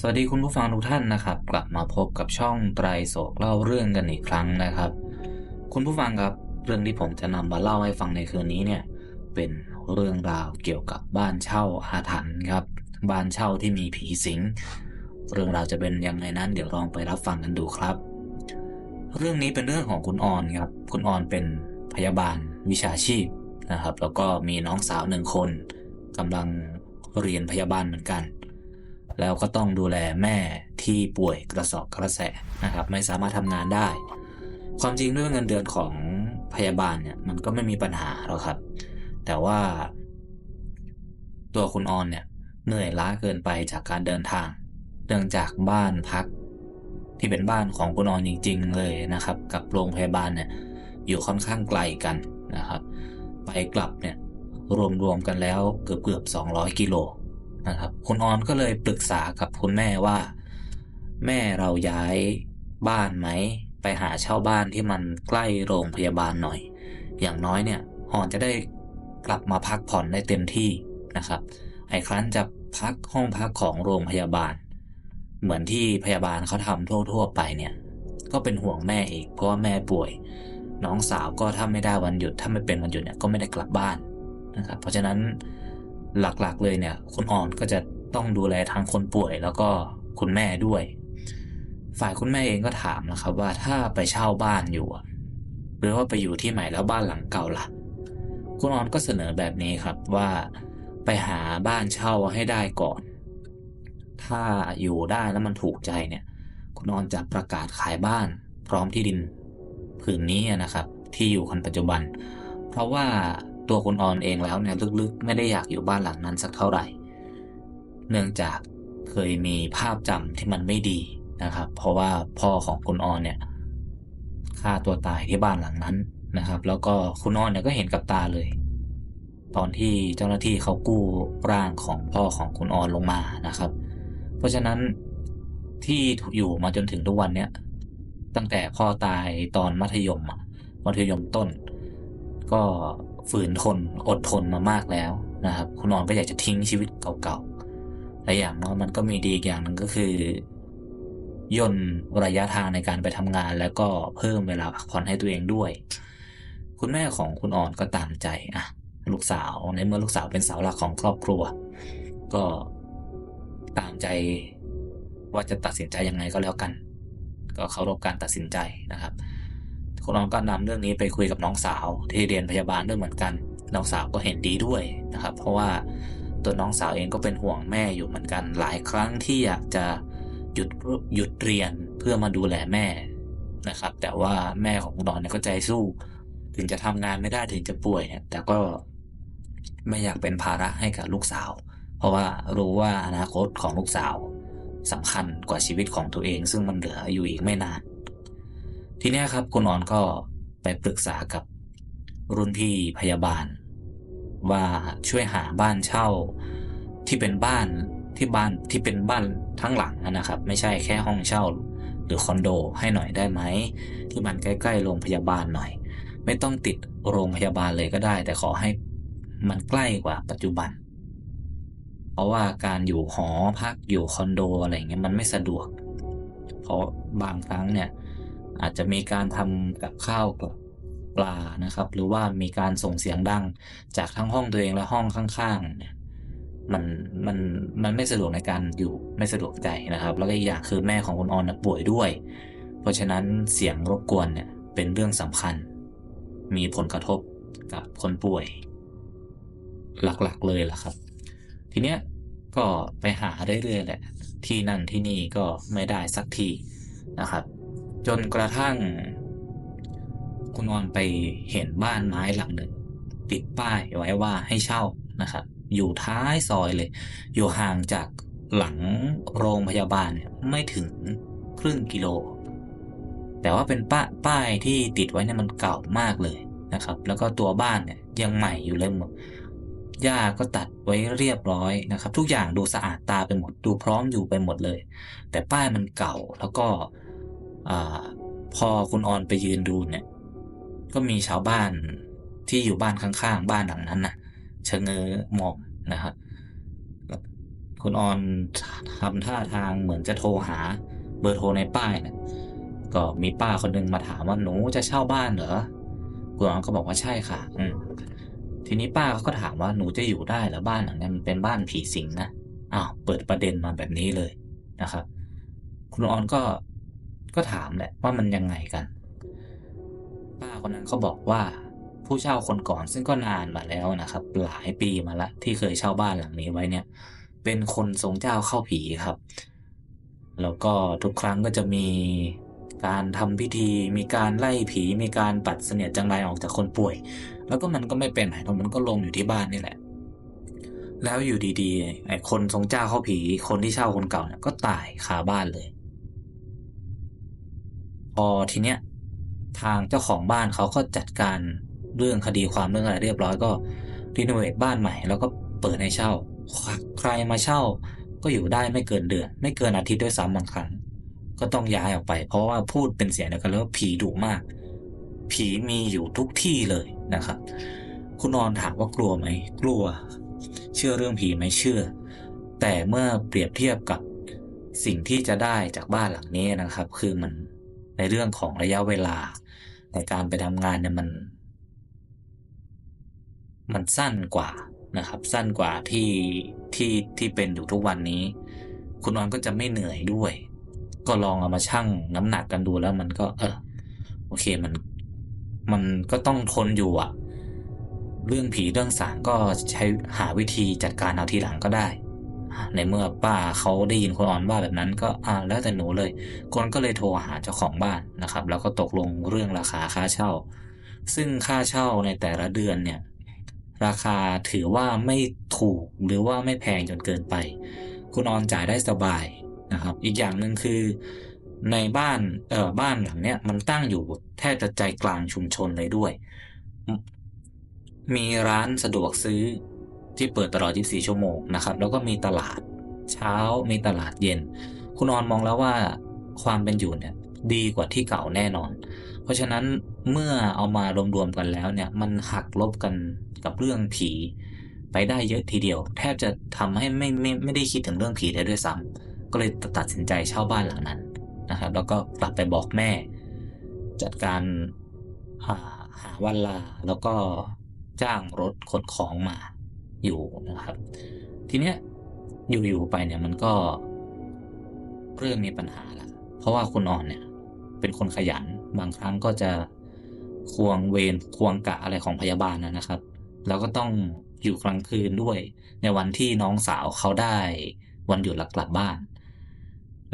สวัสดีคุณผู้ฟังทุกท่านนะครับ กลับมาพบกับช่องไตรโศกเล่าเรื่องกันอีกครั้งนะครับ คุณผู้ฟังครับเรื่องที่ผมจะนำมาเล่าให้ฟังในคืนนี้เนี่ยเป็นเรื่องราวเกี่ยวกับบ้านเช่าอาถรรพ์ครับ บ้านเช่าที่มีผีสิง เรื่องราวจะเป็นยังไงนั้นเดี๋ยวลองไปรับฟังกันดูครับ เรื่องนี้เป็นเรื่องของคุณออนครับ คุณออนเป็นพยาบาลวิชาชีพนะครับ แล้วก็มีน้องสาวหนึ่งคนกำลังเรียนพยาบาลเหมือนกัน แล้วก็ต้องดูแลแม่ที่ป่วยกระสอบกระแสนะครับ ไม่สามารถทำงานได้ ความจริงเรื่องเงินเดือนของพยาบาลเนี่ยมันก็ไม่มีปัญหาหรอกครับ แต่ว่าตัวคุณออนเนี่ยเหนื่อยล้าเกินไปจากการเดินทาง เนื่องจากบ้านพัก ที่เป็นบ้านของคุณออนจริง ๆ เลยนะครับ กับโรงพยาบาลเนี่ยอยู่ค่อนข้างไกลกันนะครับ ไปกลับเนี่ยรวมๆกันแล้วเกือบเกือบ200 กิโล นะครับ คุณออนก็เลยปรึกษากับคุณแม่ว่า แม่เราย้ายบ้านไหม ไปหาเช่าบ้านที่มันใกล้โรงพยาบาลหน่อย อย่างน้อยเนี่ยออนจะได้กลับมาพักผ่อนได้เต็มที่นะครับ ไอ้ครั้นจะพักห้องพักของโรงพยาบาล เหมือนที่พยาบาลเขาทำทั่วๆไปเนี่ย ก็เป็นห่วงแม่อีกเพราะว่าแม่ป่วย น้องสาวก็ถ้าไม่ได้วันหยุด ถ้าไม่เป็นวันหยุดเนี่ยก็ไม่ได้กลับบ้านนะครับ เพราะฉะนั้น หลักๆ เลยเนี่ย คุณอ่อนก็จะต้องดูแลทางคนป่วยแล้วก็คุณแม่ด้วย ฝ่ายคุณแม่เองก็ถามนะครับ ว่าถ้าไปเช่าบ้านอยู่หรือว่าไปอยู่ที่ใหม่แล้วบ้านหลังเก่าล่ะ คุณออนก็เสนอแบบนี้ครับว่าไปหาบ้านเช่าให้ได้ก่อน ถ้าอยู่ได้แล้วมันถูกใจเนี่ย คุณออนจะประกาศขายบ้าน พร้อมที่ดินผืนนี้นะครับ ที่อยู่คนปัจจุบัน เพราะว่า ตัวคุณออนเองแล้วเนี่ยลึกๆ ไม่ได้อยากอยู่บ้านหลังนั้นสักเท่าไหร่ เนื่องจากเคยมีภาพจำที่มันไม่ดีนะครับ เพราะว่าพ่อของคุณออนเนี่ยฆ่าตัวตายที่บ้านหลังนั้นนะครับ แล้วก็คุณออนเนี่ยก็เห็นกับตาเลย ตอนที่เจ้าหน้าที่เขากู้ร่างของพ่อของคุณออนลงมานะครับ เพราะฉะนั้นที่อยู่มาจนถึงทุกวันเนี้ยตั้งแต่พ่อตายตอนมัธยมอะมัธยมต้น ก็ ฝืนทนอดทนมามากแล้วนะครับ คุณนอนก็อยากจะทิ้งชีวิตเก่าๆและอย่างน้อยมันก็มีดีอีกอย่างหนึ่งก็คือย่นระยะทางในการไปทำงาน แล้วก็เพิ่มเวลาพักผ่อนให้ตัวเองด้วย คุณแม่ของคุณอ่อนก็ตามใจอะลูกสาวในเมื่อลูกสาวเป็นเสาหลักของครอบครัว ก็ตามใจว่าจะตัดสินใจยังไงก็แล้วกัน ก็เคารพการตัดสินใจนะครับ น้องก็นำเรื่องนี้ไปคุยกับน้องสาวที่เรียนพยาบาลด้วยเหมือนกัน น้องสาวก็เห็นดีด้วยนะครับ เพราะว่าตัวน้องสาวเองก็เป็นห่วงแม่อยู่เหมือนกัน หลายครั้งที่อยากจะหยุดหยุดเรียนเพื่อมาดูแลแม่นะครับ แต่ว่าแม่ของคุณน้องเนี่ยก็ใจสู้ ถึงจะทำงานไม่ได้ถึงจะป่วยเนี่ย แต่ก็ไม่อยากเป็นภาระให้กับลูกสาว เพราะว่ารู้ว่าอนาคตของลูกสาวสำคัญกว่าชีวิตของตัวเอง ซึ่งมันเหลืออยู่อีกไม่นาน ทีนี้ครับคุณออนก็ไปปรึกษากับรุ่นพี่พยาบาล ว่าช่วยหาบ้านเช่าที่เป็นบ้านที่บ้านที่เป็นบ้านทั้งหลังนะครับ ไม่ใช่แค่ห้องเช่า หรือคอนโดให้หน่อยได้ไหมที่มันใกล้ๆโรงพยาบาลหน่อย ไม่ต้องติดโรงพยาบาลเลยก็ได้ แต่ขอให้มันใกล้กว่าปัจจุบัน เพราะว่าการอยู่หอพักอยู่คอนโดอะไรเงี้ยมันไม่สะดวก เพราะบางครั้งเนี่ย อาจจะมีการทำกับข้าวกับปลานะครับ หรือว่ามีการส่งเสียงดังจากทั้งห้องตัวเองและห้องข้างๆเนี่ยมันมันมันไม่สะดวกในการอยู่ไม่สะดวกใจนะครับ แล้วก็อีกอย่างคือแม่ของคุณออนป่วยด้วย เพราะฉะนั้นเสียงรบกวนเนี่ยเป็นเรื่องสำคัญ มีผลกระทบกับคนป่วย หลักๆเลยล่ะครับ ทีเนี้ยก็ไปหาเรื่อยๆแหละที่นั่นที่นี่ก็ไม่ได้สักทีนะครับ จนกระทั่ง คุณออนไปเห็นบ้านไม้หลังหนึ่ง ติดป้ายไว้ว่าให้เช่านะครับ อยู่ท้ายซอยเลย อยู่ห่างจากหลังโรงพยาบาลเนี่ยไม่ถึงครึ่งกิโล แต่ว่าเป็นป้าป้ายที่ติดไว้เนี่ยมันเก่ามากเลยนะครับ แล้วก็ตัวบ้านเนี่ยยังใหม่อยู่เลยหมดหญ้าก็ตัดไว้เรียบร้อยนะครับ ทุกอย่างดูสะอาดตาไปหมด ดูพร้อมอยู่ไปหมดเลย แต่ป้ายมันเก่าแล้วก็ อพอคุณออนไปยืนดูเนี่ย ก็มีชาวบ้านที่อยู่บ้านข้างๆ บ้านหลังนั้นนะชะเง้อมองนะครับคุณออนทำท่าทางเหมือนจะโทรหาเบอร์โทรในป้ายเนี่ยก็มีป้าคนหนึงมาถามว่าหนูจะเช่าบ้านเหรอคุณออนก็บอกว่าใช่ค่ะ อืทีนี้ป้าเขาก็ถามว่าหนูจะอยู่ได้หรือบ้านหลังนี้มันเป็นบ้านผีสิงนะอ้าวเปิดประเด็นมาแบบนี้เลยนะครับ คุณออนก็ ก็ถามแหละว่ามันยังไงกัน ป้าคนนั้นเขาบอกว่า ผู้เช่าคนก่อนซึ่งก็นานมาแล้วนะครับ หลายปีมาละ ที่เคยเช่าบ้านหลังนี้ไว้เนี่ย เป็นคนทรงเจ้าเข้าผีครับ แล้วก็ทุกครั้งก็จะมีการทำพิธีมีการไล่ผีมีการปัดเสนียดจังไรออกจากคนป่วย แล้วก็มันก็ไม่เป็นไหนเพราะมันก็ลงอยู่ที่บ้านนี่แหละ แล้วอยู่ดีๆไอ้คนทรงเจ้าเข้าผีคนที่เช่าคนเก่าเนี่ยก็ตายคาบ้านเลย พอทีเนี้ยทางเจ้าของบ้านเขาก็จัดการเรื่องคดีความเรื่องอะไรเรียบร้อยก็รีโนเวทบ้านใหม่ แล้วก็เปิดให้เช่า ใครมาเช่าก็อยู่ได้ไม่เกินเดือน ไม่เกินอาทิตย์ด้วยซ้ำบางครั้ง ก็ต้องย้ายออกไป เพราะว่าพูดเป็นเสียงเดียวกันเลยว่าผีดุมาก ผีมีอยู่ทุกที่เลยนะครับ คุณนอนถามว่ากลัวไหมกลัว เชื่อเรื่องผีไหมเชื่อ แต่เมื่อเปรียบเทียบกับสิ่งที่จะได้จากบ้านหลังนี้นะครับ คือมัน ในเรื่องของระยะเวลา ในการไปทำงานเนี่ยมัน มันสั้นกว่านะครับ สั้นกว่าที่ที่ที่เป็นอยู่ทุกวันนี้ คุณนอนก็จะไม่เหนื่อยด้วย ก็ลองเอามาชั่งน้ำหนักกันดูแล้วมันก็ เออโอเคมัน มันก็ต้องทนอยู่อะเรื่องผีเรื่องสางก็ใช้หาวิธีจัดการเอาทีหลังก็ได้ ในเมื่อป้าเขาได้ยินคุณออนว่าแบบนั้นก็อ่าแล้วแต่หนูเลยคนก็เลยโทรหาเจ้าของบ้านนะครับ แล้วก็ตกลงเรื่องราคาค่าเช่า ซึ่งค่าเช่าในแต่ละเดือนเนี่ยราคาถือว่าไม่ถูกหรือว่าไม่แพงจนเกินไป คุณออนจ่ายได้สบายนะครับ อีกอย่างหนึ่งคือในบ้านเอ่อบ้านหลังเนี้ยมันตั้งอยู่แทบจะใจกลางชุมชนเลยด้วย มีร้านสะดวกซื้อ ที่เปิดตลอด 24 ชั่วโมงนะครับ แล้วก็มีตลาดเช้ามีตลาดเย็น คุณออนมองแล้วว่าความเป็นอยู่เนี่ยดีกว่าที่เก่าแน่นอน เพราะฉะนั้นเมื่อเอามารวมๆกันแล้วเนี่ยมันหักลบกันกับเรื่องผีไปได้เยอะทีเดียว แทบจะทำให้ไม่ไม่ไม่ได้คิดถึงเรื่องผีได้ด้วยซ้ำก็เลยตัดสินใจเช่าบ้านหลังนั้นนะครับ แล้วก็กลับไปบอกแม่ จัดการหาหาวันลาแล้วก็จ้างรถขนของมา อยู่นะครับ ทีเนี้ยอยู่ๆไปเนี่ยมันก็เริ่มมีปัญหาละเพราะว่าคุณอ่อนเนี่ย เป็นคนขยันบางครั้งก็จะควงเวรควงกะอะไรของพยาบาลนะครับ แล้วก็ต้องอยู่กลางคืนด้วย ในวันที่น้องสาวเขาได้วันหยุดแล้วกลับบ้าน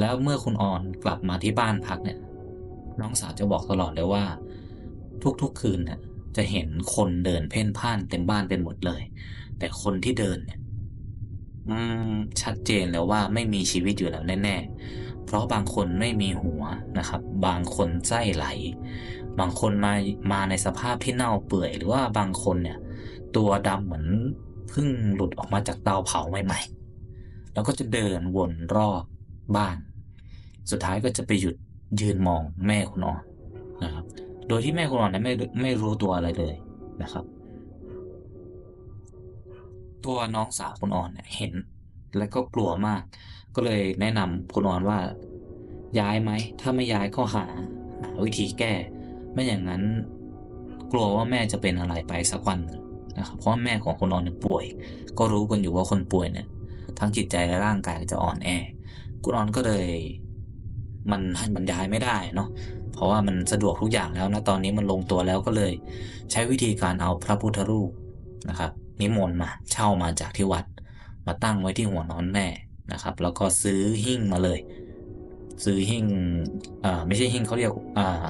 แล้วเมื่อคุณอ่อนกลับมาที่บ้านพักเนี่ย น้องสาวจะบอกตลอดเลยว่า ทุกๆคืนเนี่ยจะเห็นคนเดินเพ่นพ่านเต็มบ้านเป็นหมดเลย แต่คนที่เดินเนี่ย อืม ชัดเจนแล้วว่าไม่มีชีวิตอยู่แล้วแน่ ๆ เพราะบางคนไม่มีหัวนะครับ บางคนไส้ไหล บางคนมามาในสภาพที่เน่าเปื่อย หรือว่าบางคนเนี่ย ตัวดำเหมือนเพิ่งหลุดออกมาจากเตาเผาใหม่ๆ แล้วก็จะเดินวนรอบบ้าน สุดท้ายก็จะไปหยุดยืนมองแม่คุณออนนะครับ โดยที่แม่คุณออนเนี่ยไม่ไม่รู้ตัวอะไรเลยนะครับ ตัวน้องสาวคุณออนเนี่ยเห็น แล้วก็กลัวมาก ก็เลยแนะนำคุณออนว่า ย้ายไหม ถ้าไม่ย้ายก็หาหาวิธีแก้ ไม่อย่างนั้นกลัวว่าแม่จะเป็นอะไรไปสักวันนะครับ เพราะว่าแม่ของคุณออนเนี่ยป่วย ก็รู้กันอยู่ว่าคนป่วยเนี่ย ทั้งจิตใจและร่างกายจะอ่อนแอ คุณออนก็เลย มันให้บรรยายไม่ได้เนาะ เพราะว่ามันสะดวกทุกอย่างแล้วนะตอนนี้มันลงตัวแล้วก็เลย ใช้วิธีการเอาพระพุทธรูปนะครับ นิมนต์มาเช่ามาจากที่วัด มาตั้งไว้ที่หัวนอนแม่นะครับ แล้วก็ซื้อหิ้งมาเลย ซื้อหิ้งอ่าไม่ใช่หิ้งเขาเรียกอ่า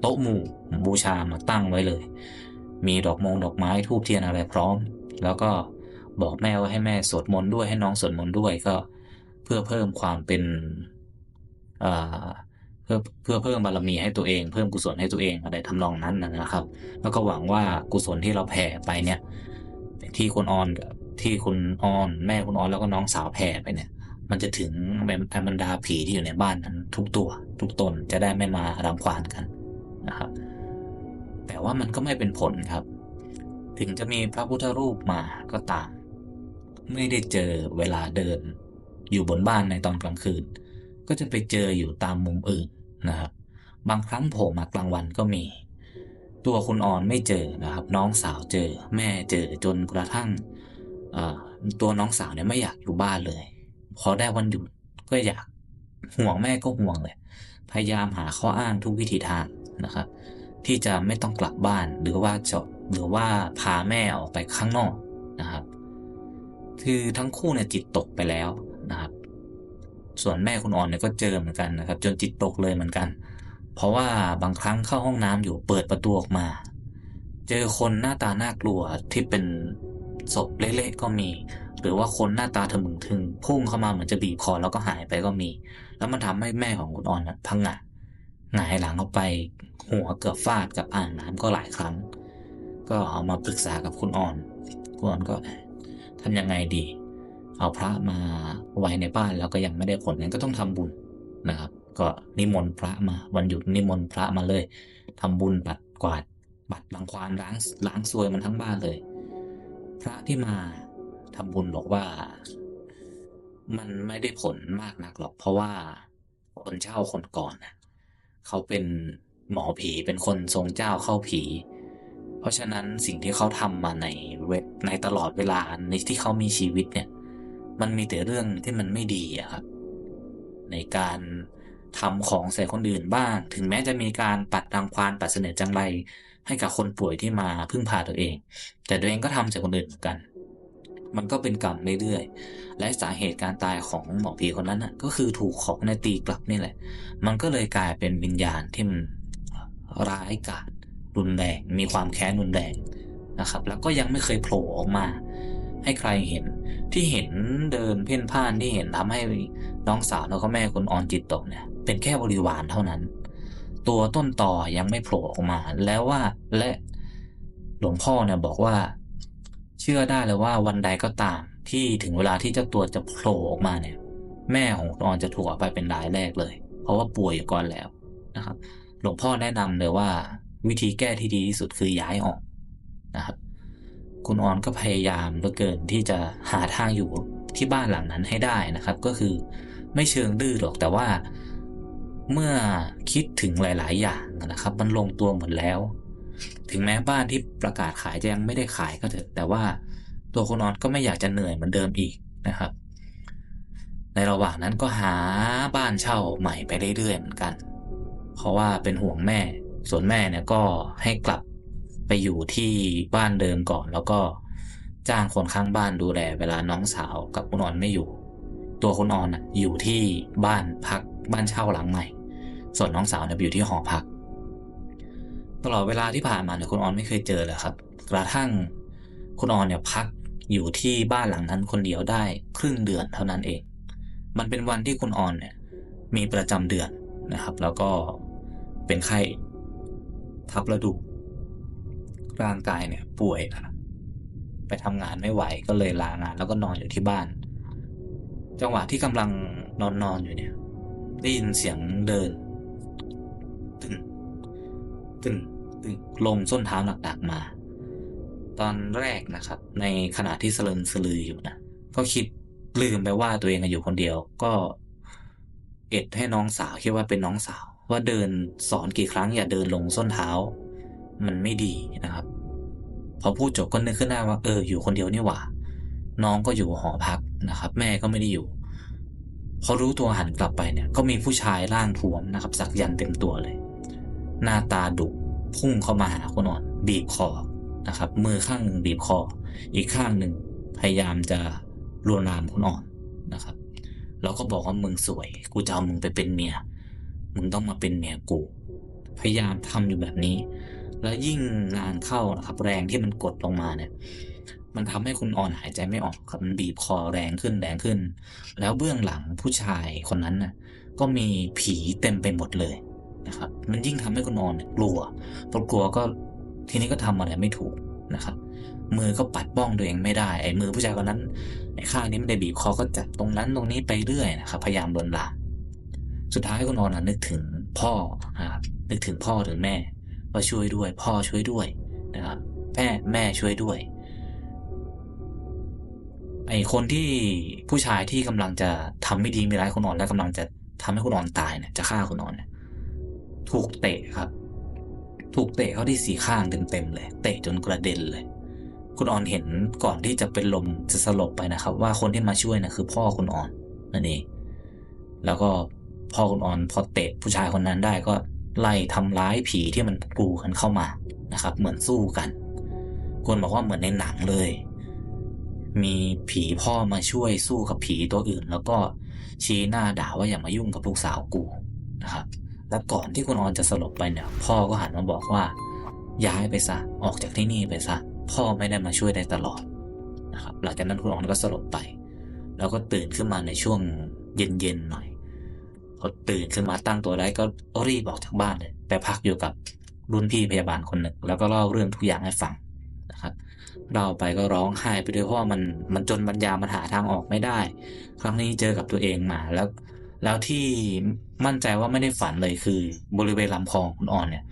โต๊ะหมู่บูชามาตั้งไว้เลย มีดอกมงดอกไม้ทูบเทียนอะไรพร้อม แล้วก็บอกแม่ว่าให้แม่สวดมนต์ด้วยให้น้องสวดมนต์ด้วยก็เพื่อเพิ่มความเป็นอ่าเพื่อเพื่อเพิ่มบารมีให้ตัวเอง เพิ่มกุศลให้ตัวเองอะไรทำนองนั้นนะครับ แล้วก็หวังว่ากุศลที่เราแผ่ไปเนี่ย ที่คุณออนกับที่คุณออนแม่คุณออนแล้วก็น้องสาวแผ่ไปเนี่ย มันจะถึงบรรดาผีที่อยู่ในบ้านนั้น ทุกตัว ทุกตนจะได้ไม่มารังควานกันนะครับ แต่ว่ามันก็ไม่เป็นผลครับ ถึงจะมีพระพุทธรูปมาก็ตาม ไม่ได้เจอเวลาเดิน อยู่บนบ้านในตอนกลางคืน ก็จะไปเจออยู่ตามมุมอื่นนะครับ บางครั้งโผล่มากลางวันก็มี ตัวคุณอ่อนไม่เจอนะครับ น้องสาวเจอ แม่เจอจนกระทั่งตัวน้องสาวเนี่ยไม่อยากอยู่บ้านเลยพอได้วันหยุดก็อยากห่วงแม่ก็ห่วงเลย พยายามหาข้ออ้างทุกวิธีทางนะครับ ที่จะไม่ต้องกลับบ้านหรือว่าจะหรือว่าพาแม่ออกไปข้างนอกนะครับ คือทั้งคู่เนี่ยจิตตกไปแล้วนะครับ ส่วนแม่คุณอ่อนเนี่ยก็เจอเหมือนกันนะครับ จนจิตตกเลยเหมือนกัน เพราะว่าบางครั้งเข้าห้องน้ำอยู่เปิดประตูออกมา เจอคนหน้าตาน่ากลัวที่เป็นศพเละๆก็มี หรือว่าคนหน้าตาทะมึงทึงพุ่งเข้ามาเหมือนจะบีบคอแล้วก็หายไปก็มี แล้วมันทำให้แม่ของคุณอ่อนนะพังงะหงายหลังออกไป หัวเกือบฟาดกับอ่างน้ำก็หลายครั้ง ก็เอามาปรึกษากับคุณอ่อน คุณอ่อนก็ทำยังไงดี เอาพระมาไว้ในบ้านแล้วก็ยังไม่ได้ผลงั้นก็ต้องทำบุญนะครับ ก็นิมนต์พระมา วันหยุดนิมนต์พระมาเลยทำบุญปัดกวาดปัดรังควานล้างล้างซวยมันทั้งบ้านเลย พระที่มาทำบุญบอกว่า มันไม่ได้ผลมากนักหรอก เพราะว่าคนเช่าคนก่อนนะเขาเป็นหมอผีเป็นคนทรงเจ้าเข้าผี เพราะฉะนั้นสิ่งที่เขาทำมาในเวในตลอดเวลาในที่เขามีชีวิตเนี่ย มันมีแต่เรื่องที่มันไม่ดีอะครับ ในการ ทำของใส่คนอื่นบ้าง ถึงแม้จะมีการปัดรังควานปัดเสน่ห์จังไร ให้กับคนป่วยที่มาพึ่งพาตัวเอง แต่ตัวเองก็ทำใส่คนอื่นเหมือนกัน มันก็เป็นกรรมเรื่อยๆ และสาเหตุการตายของหมอผีคนนั้นน่ะก็คือถูกของในตีกลับนี่แหละ มันก็เลยกลายเป็นวิญญาณที่มันร้ายกาจรุนแรง มีความแค้นรุนแรงนะครับ แล้วก็ยังไม่เคยโผล่ออกมา ให้ใครเห็นที่เห็นเดินเพ่นพ่านที่เห็นทำให้น้องสาวแล้วก็แม่คุณออนจิตตกเนี่ย เป็นแค่บริวารเท่านั้น ตัวต้นต่อยังไม่โผล่ออกมา แล้วว่าและหลวงพ่อเนี่ยบอกว่า เชื่อได้เลยว่าวันใดก็ตามที่ถึงเวลาที่เจ้าตัวจะโผล่ออกมาเนี่ย แม่ของคุณออนจะถูกเอาไปเป็นรายแรกเลย เพราะว่าป่วยอยู่ก่อนแล้วนะครับ หลวงพ่อแนะนำเลยว่า วิธีแก้ที่ดีที่สุดคือย้ายออกนะครับ คุณออนก็พยายามเหลือเกินที่จะหาทางอยู่ที่บ้านหลังนั้นให้ได้นะครับ ก็คือไม่เชิงดื้อหรอกแต่ว่า เมื่อคิดถึงหลาย ๆ อย่างนะครับ มันลงตัวหมดแล้ว ถึงแม้บ้านที่ประกาศขายจะยังไม่ได้ขายก็เถอะ แต่ว่าตัวคุณออนก็ไม่อยากจะเหนื่อยเหมือนเดิมอีกนะครับ ในระหว่างนั้นก็หาบ้านเช่าใหม่ไปเรื่อย ๆ เหมือนกัน เพราะว่าเป็นห่วงแม่ ส่วนแม่เนี่ยก็ให้กลับไปอยู่ที่บ้านเดิมก่อน แล้วก็จ้างคนข้างบ้านดูแลเวลาน้องสาวกับคุณออนไม่อยู่ ตัวคุณออนอยู่ที่บ้านพักบ้านเช่าหลังใหม่ ส่วนน้องสาวเนี่ยไปอยู่ที่หอพัก ตลอดเวลาที่ผ่านมาเนี่ยคุณออนไม่เคยเจอเลยครับ กระทั่งคุณออนเนี่ยพักอยู่ที่บ้านหลังนั้นคนเดียวได้ครึ่งเดือนเท่านั้นเอง มันเป็นวันที่คุณออนเนี่ยมีประจำเดือนนะครับ แล้วก็เป็นไข้ทับระดูร่างกายเนี่ยป่วยนะไปทำงานไม่ไหวก็เลยลางาน แล้วก็นอนอยู่ที่บ้าน จังหวะที่กำลังนอนนอนอยู่เนี่ย ได้ยินเสียงเดิน ตึงตึงตึงลงส้นเท้าหนักๆมา ตอนแรกนะครับ ในขณะที่สลึมสลืออยู่นะก็คิดลืมไปว่าตัวเองอยู่คนเดียว ก็เอ็ดให้น้องสาวคิดว่าเป็นน้องสาว ว่าเดินสอนกี่ครั้งอย่าเดินลงส้นเท้า มันไม่ดีนะครับ พอพูดจบก็นึกขึ้นได้ว่าเอออยู่คนเดียวนี่หว่า น้องก็อยู่หอพักนะครับ แม่ก็ไม่ได้อยู่พอรู้ตัวหันกลับไปเนี่ย ก็มีผู้ชายร่างท้วมนะครับ สักยันเต็มตัวเลย หน้าตาดุพุ่งเข้ามาหาคุณอ่อน บีบคอนะครับ มือข้างหนึ่งบีบคอ อีกข้างหนึ่งพยายามจะลวนลามคุณอ่อนนะครับ แล้วก็บอกว่ามึงสวย กูจะเอามึงไปเป็นเมีย มึงต้องมาเป็นเมียกู พยายามทำอยู่แบบนี้ แล้วยิ่งงานเข้านะครับ แรงที่มันกดลงมาเนี่ย มันทำให้คุณอ่อนหายใจไม่ออกครับ มันบีบคอแรงขึ้นแรงขึ้น แล้วเบื้องหลังผู้ชายคนนั้นน่ะ ก็มีผีเต็มไปหมดเลย นะครับ มันยิ่งทำให้คุณอ่อนกลัวพอกลัวก็ทีนี้ก็ทำอะไรไม่ถูกนะครับ มือก็ปัดป้องตัวเองไม่ได้ ไอ้มือผู้ชายคนนั้น ไอ้ข้างนี้ไม่ได้บีบคอก็จับตรงนั้นตรงนี้ไปเรื่อยนะครับ พยายามลนลามสุดท้ายคุณออนนะนึกถึงพ่อนะครับนึกถึงพ่อถึงแม่ว่าช่วยด้วย พ่อช่วยด้วยนะครับแม่แม่ช่วยด้วย ไอคนที่ผู้ชายที่กำลังจะทำไม่ดีไม่ร้ายคุณออนและกำลังจะทำให้คุณออนตายเนี่ยจะฆ่าคุณออนเนี่ย ถูกเตะครับ ถูกเตะเข้าที่สีข้างเต็มๆเลย เตะจนกระเด็นเลย คุณออนเห็นก่อนที่จะเป็นลมจะสลบไปนะครับ ว่าคนที่มาช่วยนะคือพ่อคุณออนนั่นเองแล้วก็พ่อคุณออนพอเตะผู้ชายคนนั้นได้ก็ไล่ทำร้ายผีที่มันกรูกันเข้ามานะครับ เหมือนสู้กันคนบอกว่าเหมือนในหนังเลย มีผีพ่อมาช่วยสู้กับผีตัวอื่น แล้วก็ชี้หน้าด่าว่าอย่ามายุ่งกับลูกสาวกูนะครับ และก่อนที่คุณออนจะสลบไปเนี่ย พ่อก็หันมาบอกว่า ย้ายไปซะออกจากที่นี่ไปซะ พ่อไม่ได้มาช่วยได้ตลอดนะครับ หลังจากนั้นคุณออนก็สลบไป แล้วก็ตื่นขึ้นมาในช่วงเย็นๆหน่อยพอตื่นขึ้นมาตั้งตัวได้ก็รีบออกจากบ้านเลยไปพักอยู่กับรุ่นพี่พยาบาลคนหนึ่งแล้วก็เล่าเรื่องทุกอย่างให้ฟังนะครับเราไปก็ร้องไห้ไปด้วยเพราะว่ามันมันจนบรรยามันหาทางออกไม่ได้ ครั้งนี้เจอกับตัวเองมาแล้ว แล้วที่มั่นใจว่าไม่ได้ฝันเลยคือบริเวณลำคอของคุณออนเนี่ย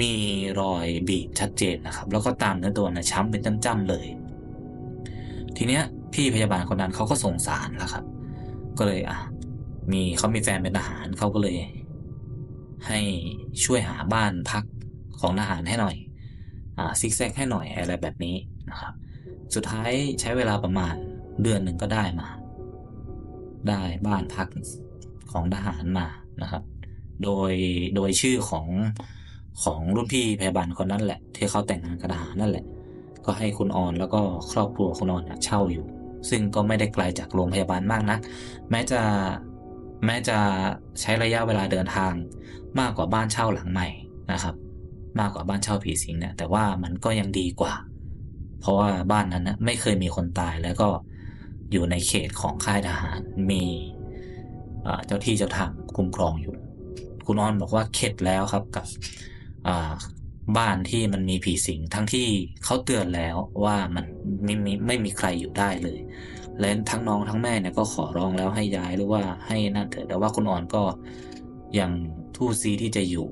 มีรอยบีบชัดเจนนะครับ แล้วก็ตามเนื้อตัวนะช้ำเป็นจ้ำๆเลย ทีเนี้ยพี่พยาบาลคนนั้นเขาก็สงสารแล้วครับ ก็เลยอะมีเขามีแฟนเป็นทหารเขาก็เลย ให้ช่วยหาบ้านพักของทหารให้หน่อย อ่าซิกแซกให้หน่อยอะไรแบบนี้นะครับ สุดท้ายใช้เวลาประมาณเดือนหนึ่งก็ได้มา ได้บ้านพัก ของทหารมานะครับ โดยโดยชื่อของของรุ่นพี่พยาบาลคนนั้นแหละ ที่เขาแต่งงานกับทหารนั่นแหละ ก็ให้คุณออนแล้วก็ครอบครัวคุณออนเช่าอยู่ ซึ่งก็ไม่ได้ไกลจากโรงพยาบาลมากนะัก แม้จะแม้จะใช้ระยะเวลาเดินทางมากกว่าบ้านเช่าหลังใหม่นะครับ มากกว่าบ้านเช่าผีสิงเนี่ยแต่ว่ามันก็ยังดีกว่า เพราะว่าบ้านนั้นนะไม่เคยมีคนตายแล้วก็อยู่ในเขตของค่ายทหารมี เจ้าที่เจ้าทางคุ้มครองอยู่ คุณออนบอกว่าเข็ดแล้วครับกับบ้านที่มันมีผีสิงทั้งที่เขาเตือนแล้วว่ามันไม่มีไม่มีใครอยู่ได้เลย และทั้งน้องทั้งแม่เนี่ยก็ขอร้องแล้วให้ย้ายหรือว่าให้นั่นเถอะแต่ว่าคุณออนก็ยังทู่ซีที่จะอยู่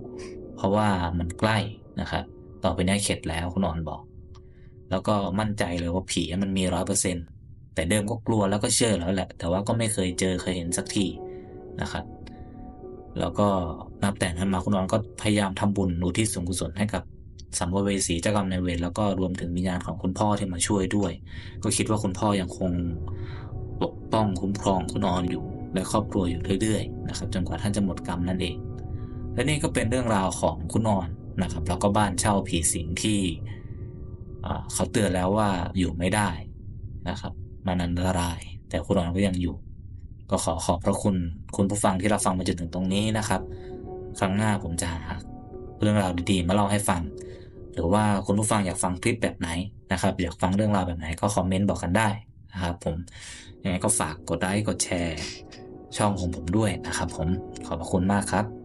เพราะว่ามันใกล้นะครับต่อไปนี้เข็ดแล้วคุณออนบอก แล้วก็มั่นใจเลยว่าผีมันมีร้อยเปอร์เซ็นแต่เดิมก็กลัวแล้วก็เชื่อแล้วแหละ แต่ว่าก็ไม่เคยเจอเคยเห็นสักที นะครับ แล้วก็นับแต่นั้นมาคุณออนก็พยายามทำบุญอุทิศส่วนกุศลให้กับสัมภเวสีเจ้ากรรมนายเวรแล้วก็รวมถึงวิญญาณของคุณพ่อที่มาช่วยด้วย ก็คิดว่าคุณพ่อยังคงปกป้องคุ้มครองคุณออนอยู่ และครอบครัวอยู่เรื่อยๆนะครับจนกว่าท่านจะหมดกรรมนั่นเอง และนี่ก็เป็นเรื่องราวของคุณออนนะครับ แล้วก็บ้านเช่าผีสิงที่เขาเตือนแล้วว่าอยู่ไม่ได้นะครับมันอันตราย แต่คุณออนก็ยังอยู่ ก็ขอขอบพระคุณคุณผู้ฟังที่เราฟังมาจนถึงตรงนี้นะครับ ครั้งหน้าผมจะหาเรื่องราวดีๆ มาเล่าให้ฟัง หรือว่าคุณผู้ฟังอยากฟังคลิปแบบไหนนะครับ อยากฟังเรื่องราวแบบไหนก็คอมเมนต์บอกกันได้นะครับผมยังไงก็ฝากกดไลค์กดแชร์ ช่องของผมด้วยนะครับ ผมขอบพระคุณมากครับ